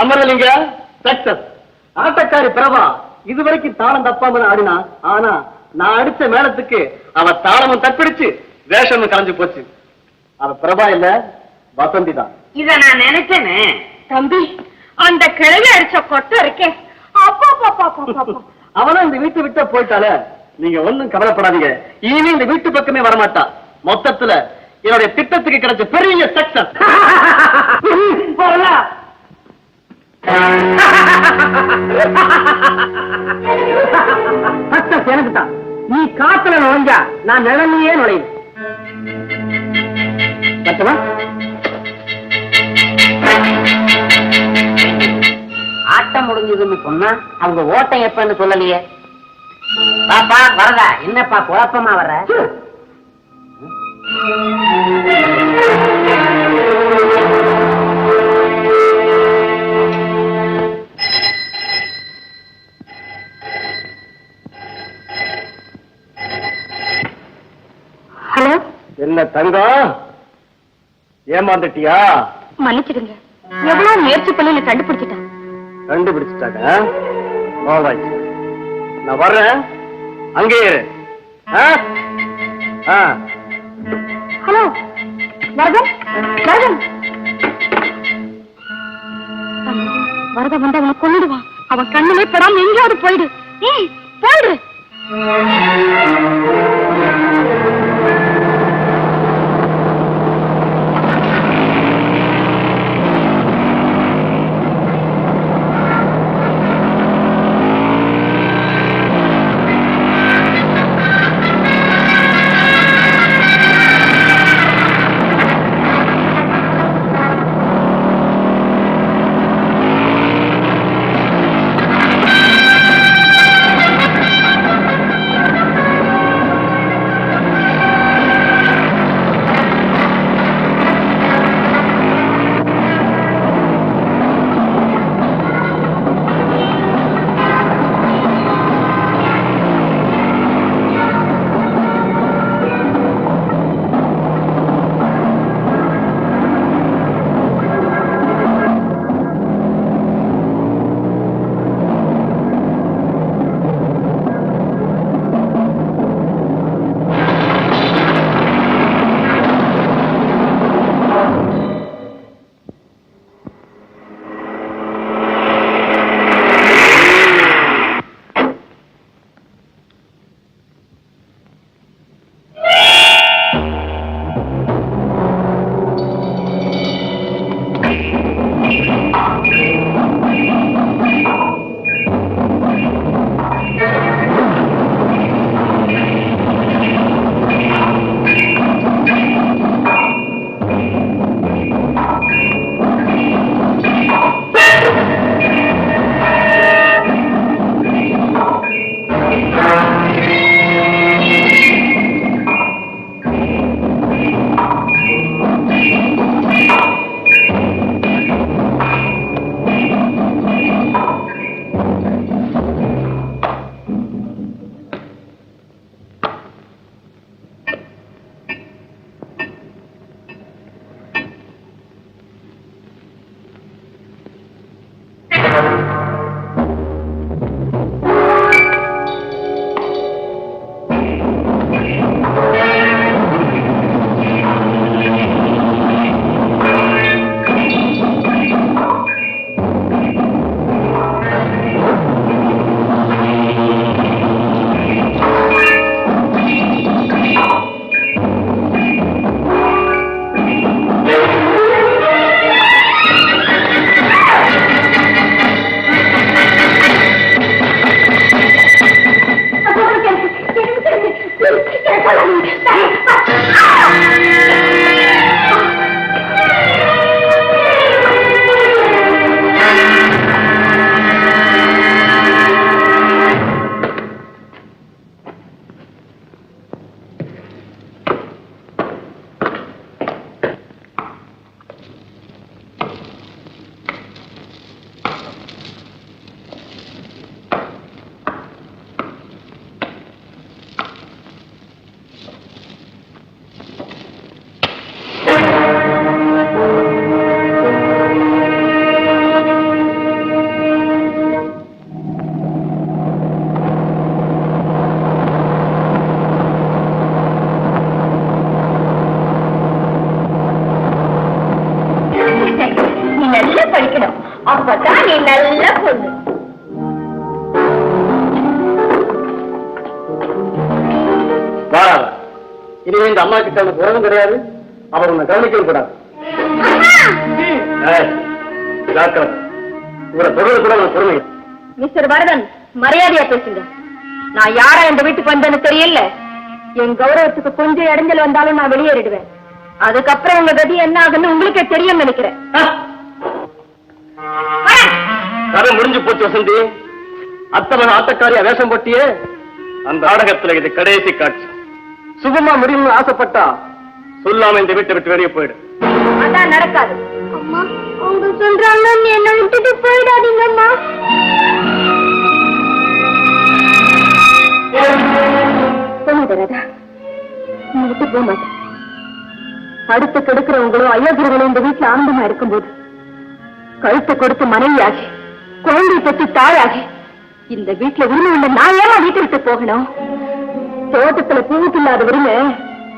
அமரலிங்க success ஆட்டக்காரி Prabha இதுவரைக்கும் தாளம் தப்பாம ஆடினா ஆனா நான் அடிச்ச மேளத்துக்கு அவ தாளமும் தப்பிடுச்சு வேஷமும் கலைஞ்சு போச்சு. அவ பிரபா இல்ல வசந்தி தான். இத நான் நினைச்சேனே. தம்பி அந்த கிழவி அடிச்ச கொட்டை இருக்கே. அப்பா அப்பா அப்பா அப்பா அவனும் இந்த வீட்டை விட்டு போயிட்டால நீங்க ஒண்ணும் கவலைப்படாதீங்க. இனிமே இந்த வீட்டு பக்கமே வரமாட்டா. மொத்தத்துல என்னுடைய திட்டத்துக்கு கிடைச்ச பெரிய சக்சஸ் சக்சஸ் எனக்கு தான். நீ காத்துல நுழைஞ்சா நான் நிழலையே நுழையும் ஆட்டம் முடிஞ்சதுன்னு சொன்னா அவங்க ஓட்டம் எப்பன்னு சொல்லலையே. பாப்பா வரதா என்னப்பா குழப்பமா வர்ற? என்ன தங்கம் ஏமாந்துட்டியா? மன்னிச்சிடுங்க. எவ்வளவு முயற்சி பண்ணி கண்டுபிடிச்சிட்டேன். கண்டுபிடிச்சிட்டாங்க நான் வர்றேன். அங்கே இரு. ஆ? ஆ. ஹலோ வரதன் வரதன். வரத வந்து அவனை கொண்டுடுவான் அவன் கண்ணுமே படாம எங்கேயாவது போயிடு. போயிடு. அப்பதான் நீ நல்ல பொண்ணு. இனிமே இந்த அம்மா கிட்ட உனக்கு உறவும் கிடையாது. அவர் உன்னை கவனிக்கவும் கூடாது. இவரை தொடர்பு கூட உனக்கு பொறுமை. மிஸ்டர் வரதன் மரியாதையா பேசுங்க. நான் யாரா இந்த வீட்டுக்கு வந்தேன்னு தெரியல. என் கௌரவத்துக்கு கொஞ்சம் இடைஞ்சல் வந்தாலும் நான் வெளியேறிடுவேன். அதுக்கப்புறம் உங்க கதி என்ன ஆகுன்னு உங்களுக்கே தெரியும் நினைக்கிறேன்! கதை முடிஞ்சு போச்சு வசந்தி. அத்தவன் ஆட்டக்காரியா வேஷம் போட்டியே? அந்த நாடகத்துல இது கடைசி காட்சி. சுகமா முடியும்னு ஆசைப்பட்டா சொல்லாம இந்த வீட்டை விட்டு வெளியே போயிடு. அதான் நடக்காது. அம்மா அவங்க சொல்றாங்க என்ன விட்டுட்டு போயிடாதீங்கம்மா. போகாத நீ விட்டு போக மாட்டேன். அடுத்து கெடுக்கிறவங்களும் அயோக்கியர்களும் இந்த வீட்டுல ஆனந்தமா இருக்கும்போது கழுத்தை கொடுத்து மனைவியாகி குழந்தை பெற்று தாயாகி இந்த வீட்டுல உரிமை உள்ள நான் ஏமா வீட்டை விட்டு போகணும்? தோட்டத்துல பூவுக்கு இல்லாத உரிமை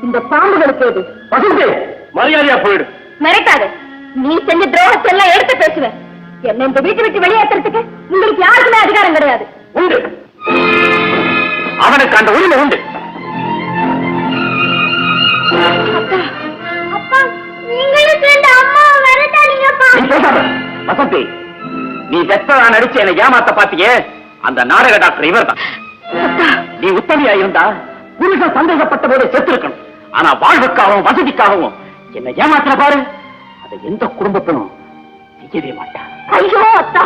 இந்த பாம்புகளுக்கு எது? வசந்தி மரியாதையா போயிடு. மிரட்டாத நீ செஞ்ச துரோகத்தை எல்லாம் எடுத்து பேசுவேன் என்ன இந்த வீட்டை விட்டு வெளியேற்றுறதுக்கு உங்களுக்கு யாருக்குமே அதிகாரம் கிடையாது. உண்டு. அவனுக்கு அந்த உரிமை உண்டு. வசந்தி நீ வெத்தரா நடிச்சு என்னை ஏமாத்த பாத்தியே? அந்த நாடக டாக்டர் இவர்தான். நீ உத்தமையா இருந்தா புருஷன் சந்தேகப்பட்ட போது செத்துருக்கணும். ஆனா வாழ்வுக்காகவும் வசதிக்காகவும் என்னை ஏமாத்துற பாரு. அதை எந்த குடும்பத்திலும் செய்யவே மாட்டான். ஐயோ அத்தா.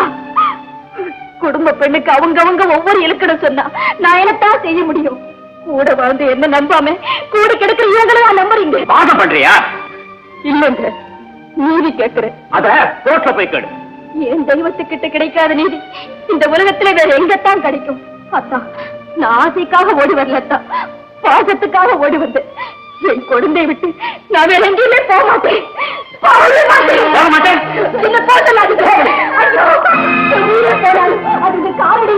குடும்ப பெண்ணுக்கு அவங்க அவங்க ஒவ்வொரு இலக்கணம் சொன்னா நான் என்னத்தான் செய்ய முடியும்? கூட வாழ்ந்து என்ன நம்பாம கூட கிடைக்கிற இவங்களா நம்புறீங்க? வாதம் பண்றியா? இல்லைங்க நீதி கேட்கிறேன். அத கோர்ட்ல போய் கேடு என் தெய்வத்துக்கிட்ட கிடைக்காத நீதி இந்த உலகத்துல வேற எங்கத்தான் கிடைக்கும்? அத்தா நான் ஆசைக்காக ஓடி வரலத்தா பாசத்துக்காக ஓடி வந்து என் கொடுந்தை விட்டு நான் வேற எங்கேயுமே போக மாட்டேன். அது காவடி